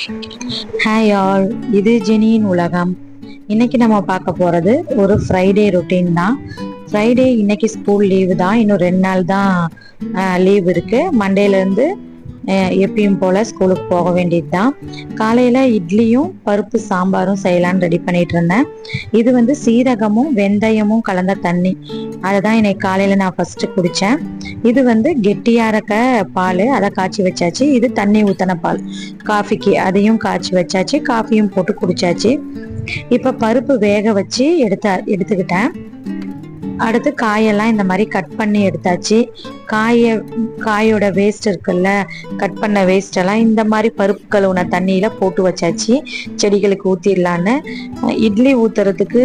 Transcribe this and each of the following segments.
Hi all இது ஜெனியின் உலகம். இன்னைக்கு நம்ம பார்க்க போகிறது ஒரு ஃப்ரைடே ரொட்டீன் தான். ஃப்ரைடே இன்னைக்கு ஸ்கூல் லீவு தான். இன்னும் ரெண்டு நாள் தான் லீவ் இருக்குது மண்டேலேருந்து எப்பயும் போல் ஸ்கூலுக்கு போக வேண்டியது தான் காலையில் இட்லியும் பருப்பு சாம்பாரும் செய்யலான்னு ரெடி பண்ணிட்டு இருந்தேன். இது வந்து சீரகமும் வெந்தயமும் கலந்த தண்ணி. அதை தான் இன்னைக்கு காலையில் நான் ஃபஸ்ட்டு குடித்தேன் இது வந்து கெட்டியாக இருக்க பால் அதை காய்ச்சி வச்சாச்சு. இது தண்ணி ஊற்றின பால். காஃபிக்கு அதையும் காய்ச்சி வச்சாச்சு. காஃபியும் போட்டு குடிச்சாச்சு. இப்போ பருப்பு வேக வச்சு எடுத்த எடுத்துக்கிட்டேன். அடுத்து காயெல்லாம் இந்த மாதிரி கட் பண்ணி எடுத்தாச்சு. காய காயோட வேஸ்ட் இருக்குல்ல கட் பண்ண வேஸ்ட் எல்லாம் இந்த மாதிரி பருப்பு கழுவுன தண்ணியில போட்டு வச்சாச்சு. செடிகளுக்கு ஊற்றிடலான்னு இட்லி ஊத்துறதுக்கு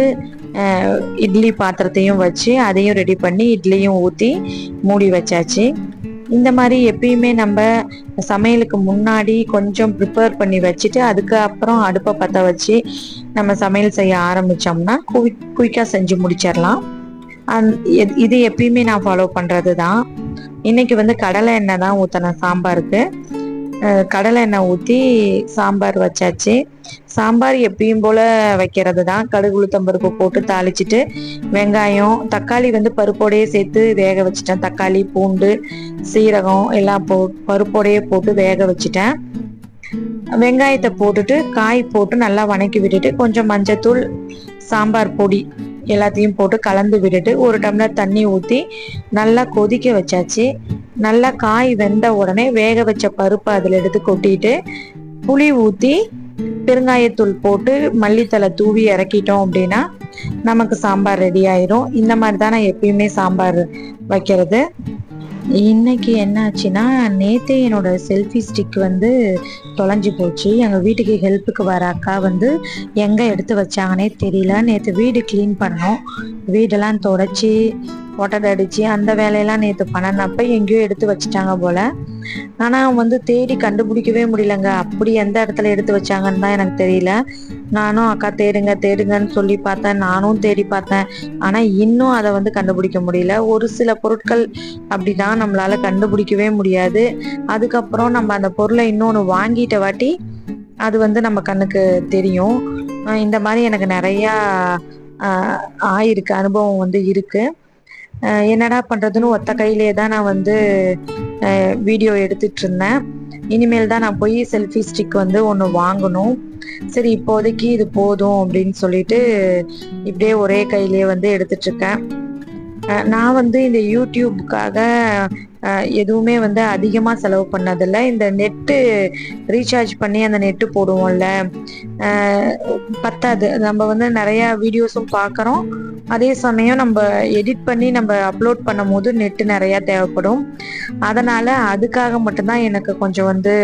இட்லி பாத்திரத்தையும் வச்சு அதையும் ரெடி பண்ணி இட்லியும் ஊற்றி மூடி வச்சாச்சு. இந்த மாதிரி எப்பயுமே நம்ம சமையலுக்கு முன்னாடி கொஞ்சம் ப்ரிப்பேர் பண்ணி வச்சுட்டு அதுக்கு அப்புறம் அடுப்பை பற்ற வச்சு நம்ம சமையல் செய்ய ஆரம்பிச்சோம்னா குயிக் குயிக்காக செஞ்சு முடிச்சிடலாம். அந் இது- இது எப்பயுமே நான் ஃபாலோ பண்ணுறது தான் இன்னைக்கு வந்து கடலை எண்ணெய் தான் ஊற்றினேன் சாம்பாருக்கு. கடலை எண்ணெய் ஊற்றி சாம்பார் வச்சாச்சு. சாம்பார் எப்பயும் போல் வைக்கிறது தான் கடுகு உளுத்தம்பருப்பு போட்டு தாளிச்சிட்டு வெங்காயம் தக்காளி வந்து பருப்போடையே சேர்த்து வேக வச்சிட்டேன். தக்காளி பூண்டு சீரகம் எல்லாம் போ பருப்போடையே போட்டு வேக வச்சிட்டேன். வெங்காயத்தை போட்டுட்டு காய் போட்டு நல்லா வணக்கி விட்டுட்டு கொஞ்சம் மஞ்சத்தூள் சாம்பார் பொடி எல்லாத்தையும் போட்டு கலந்து விட்டுட்டு ஒரு டம்ளர் தண்ணி ஊற்றி நல்லா கொதிக்க வச்சாச்சு. நல்லா காய் வெந்த உடனே வேக வச்ச பருப்பு அதில் எடுத்து கொட்டிட்டு புளி ஊற்றி பெருங்காயத்தூள் போட்டு மல்லித்தலை தூவி இறக்கிட்டோம் அப்படின்னா நமக்கு சாம்பார் ரெடி ஆயிரும். இந்த மாதிரி தான் நான் எப்பயுமே சாம்பார் வைக்கிறது. இன்னைக்கு என்னாச்சுன்னா நேத்தே என்னோட செல்ஃபி ஸ்டிக் வந்து தொலைஞ்சு போச்சு. எங்கள் வீட்டுக்கு ஹெல்ப்புக்கு வர அக்கா வந்து எங்கே எடுத்து வச்சாங்கன்னே தெரியல. நேற்று வீடு க்ளீன் பண்ணோம். வீடெல்லாம் தொடச்சி ஒட்டடை அடிச்சு அந்த வேலையெல்லாம் நேற்று பண்ணினப்ப எங்கேயோ எடுத்து வச்சுட்டாங்க போல. ஆனால் வந்து தேடி கண்டுபிடிக்கவே முடியலங்க. அப்படி எந்த இடத்துல எடுத்து வச்சாங்கன்னு தான் எனக்கு தெரியல. நானும் அக்கா தேடுங்க தேடுங்கன்னு சொல்லி பார்த்தேன். நானும் தேடி பார்த்தேன். ஆனால் இன்னும் அதை வந்து கண்டுபிடிக்க முடியல. ஒரு சில பொருட்கள் அப்படிதான் நம்மளால கண்டுபிடிக்கவே முடியாது. அதுக்கப்புறம் நம்ம அந்த பொருளை இன்னொன்று வாங்கிட்ட வாட்டி அது வந்து நம்ம கண்ணுக்கு தெரியும். இந்த மாதிரி எனக்கு நிறையா ஆயிருக்கு. அனுபவம் வந்து இருக்குது என்னடா பண்றதுன்னு ஒத்த கையிலே தான் நான் வந்து வீடியோ எடுத்துட்டு இருந்தேன் இனிமேல் தான் நான் போய் செல்ஃபி ஸ்டிக் வந்து ஒன்று வாங்கணும். சரி இப்போதைக்கு இது போதும் அப்படின்னு சொல்லிட்டு இப்படியே ஒரே கையிலேயே வந்து எடுத்துட்டு இருக்கேன் நான் வந்து இந்த யூடியூப்புக்காக எதுவுமே வந்து அதிகமாக செலவு பண்ணதில்லை. இந்த நெட்டு ரீசார்ஜ் பண்ணி அந்த நெட்டு போடுவோம்ல பத்தாது. நம்ம வந்து நிறையா வீடியோஸும் பார்க்குறோம். அதே சமயம் நம்ம எடிட் பண்ணி நம்ம அப்லோட் பண்ணும் போது நெட்டு நிறையா தேவைப்படும். அதனால அதுக்காக மட்டும்தான் எனக்கு கொஞ்சம் வந்து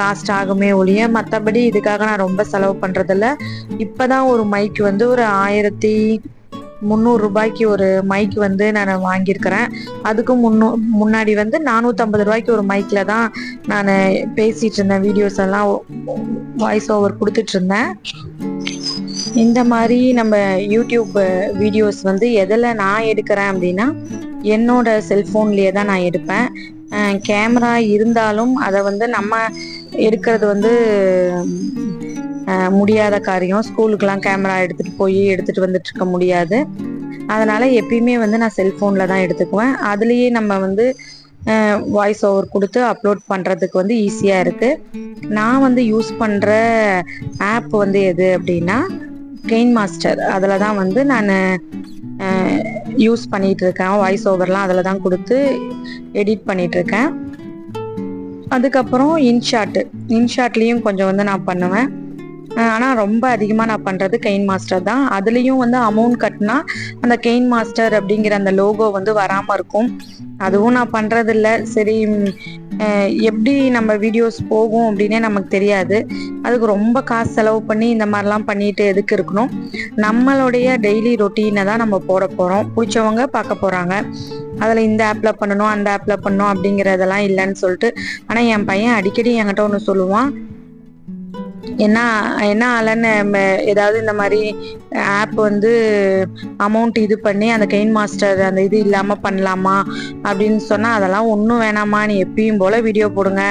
காஸ்ட் ஆகுமே ஒழிய மற்றபடி இதுக்காக நான் ரொம்ப செலவு பண்ணுறதில்ல இப்போதான் ஒரு மைக் வந்து ஒரு ஆயிரத்தி முந்நூறு ரூபாய்க்கு ஒரு மைக் வந்து நான் வாங்கியிருக்கிறேன். அதுக்கு முன்னூ முன்னாடி வந்து நானூற்றம்பது ரூபாய்க்கு ஒரு மைக்கில் தான் நான் பேசிகிட்டு இருந்தேன். வீடியோஸ் எல்லாம் வாய்ஸ் ஓவர் கொடுத்துட்டு இருந்தேன். இந்த மாதிரி நம்ம யூடியூப் வீடியோஸ் வந்து எதில் நான் எடுக்கிறேன் அப்படின்னா என்னோட செல்ஃபோன்லேயே தான் நான் எடுப்பேன். கேமரா இருந்தாலும் அதை வந்து நம்ம எடுக்கிறது வந்து முடியாத காரியம். ஸ்கூலுக்கெல்லாம் கேமரா எடுத்துகிட்டு போய் எடுத்துகிட்டு வந்துட்டு இருக்க முடியாது. அதனால் எப்பயுமே வந்து நான் செல்ஃபோனில் தான் எடுத்துக்குவேன். அதுலேயே நம்ம வந்து வாய்ஸ் ஓவர் கொடுத்து அப்லோட் பண்ணுறதுக்கு வந்து ஈஸியாக இருக்குது நான் வந்து யூஸ் பண்ணுற ஆப் வந்து எது அப்படின்னா கெயின் மாஸ்டர் அதில் தான் வந்து நான் யூஸ் பண்ணிட்டு இருக்கேன். வாய்ஸ் ஓவர்லாம் அதில் தான் கொடுத்து எடிட் பண்ணிட்டு இருக்கேன். அதுக்கப்புறம் இன்ஷாட்டு. இன்ஷாட்லேயும் கொஞ்சம் வந்து நான் பண்ணுவேன். ஆனால் ரொம்ப அதிகமாக நான் பண்ணுறது கெயின் மாஸ்டர் தான். அதுலேயும் வந்து அமௌண்ட் கட்டினா அந்த கெயின் மாஸ்டர் அப்படிங்கிற அந்த லோகோ வந்து வராமல் இருக்கும். அதுவும் நான் பண்ணுறதில்ல சரி எப்படி நம்ம வீடியோஸ் போகும் அப்படின்னே நமக்கு தெரியாது. அதுக்கு ரொம்ப காசு செலவு பண்ணி இந்த மாதிரிலாம் பண்ணிட்டு எதுக்கு இருக்கணும்? நம்மளுடைய டெய்லி ரொட்டீனை தான் நம்ம போட போகிறோம் பிடிச்சவங்க பார்க்க போகிறாங்க அதில் இந்த ஆப்பில் பண்ணணும் அந்த ஆப்பில் பண்ணணும் அப்படிங்கிறதெல்லாம் இல்லைன்னு சொல்லிட்டு ஆனால் என் பையன் அடிக்கடி என்கிட்ட ஒன்று சொல்லுவான். என்ன என்ன ஆலன்னு ஏதாவது இந்த மாதிரி ஆப் வந்து அமௌண்ட் இது பண்ணி அந்த கெயின் மாஸ்டர் அந்த இது இல்லாமல் பண்ணலாமா அப்படின்னு சொன்னால் அதெல்லாம் ஒன்றும் வேணாமா நீ எப்பயும் போல் வீடியோ போடுங்க.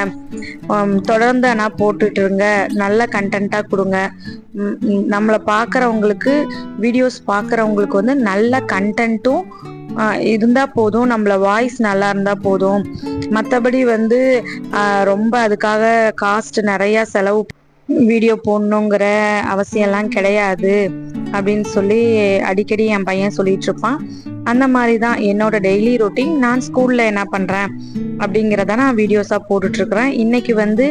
தொடர்ந்து ஆனால் போட்டுட்டு இருங்க. நல்ல கண்டென்ட்டாக கொடுங்க. நம்மளை பார்க்குறவங்களுக்கு வீடியோஸ் பார்க்குறவங்களுக்கு வந்து நல்ல கண்டென்ட்டும் இருந்தால் போதும். நம்மள வாய்ஸ் நல்லா இருந்தால் போதும். மற்றபடி வந்து ரொம்ப அதுக்காக காஸ்ட் நிறையா செலவு வீடியோ போடணுங்கிற அவசியம்லாம் கிடையாது அப்படின்னு சொல்லி அடிக்கடி என் பையன் சொல்லிட்டு இருப்பான். அந்த மாதிரி தான் என்னோட டெய்லி ரொட்டீன் நான் ஸ்கூல்ல என்ன பண்றேன் அப்படிங்கிறத நான் வீடியோஸா போட்டுட்டு இருக்கிறேன் இன்னைக்கு வந்து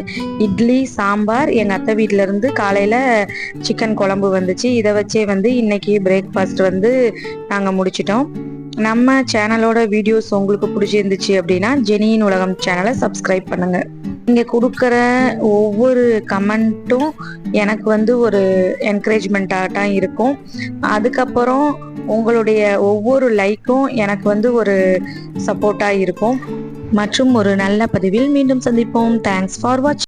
இட்லி சாம்பார். எங்க அத்தை வீட்ல இருந்து காலையில சிக்கன் குழம்பு வந்துச்சு. இதை வச்சே வந்து இன்னைக்கு பிரேக்ஃபாஸ்ட் வந்து நாங்க முடிச்சிட்டோம். நம்ம சேனலோட வீடியோஸ் உங்களுக்கு பிடிச்சிருந்துச்சு அப்படின்னா ஜெனியின் உலகம் சேனலை சப்ஸ்கிரைப் பண்ணுங்க. நீங்க கொடுக்குற ஒவ்வொரு கமெண்ட்டும் எனக்கு வந்து ஒரு என்கரேஜ்மெண்ட்டாக தான் இருக்கும். அதுக்கப்புறம் உங்களுடைய ஒவ்வொரு லைக்கும் எனக்கு வந்து ஒரு சப்போர்ட்டாக இருக்கும். மற்றும் ஒரு நல்ல பதிவில் மீண்டும் சந்திப்போம். Thanks for watch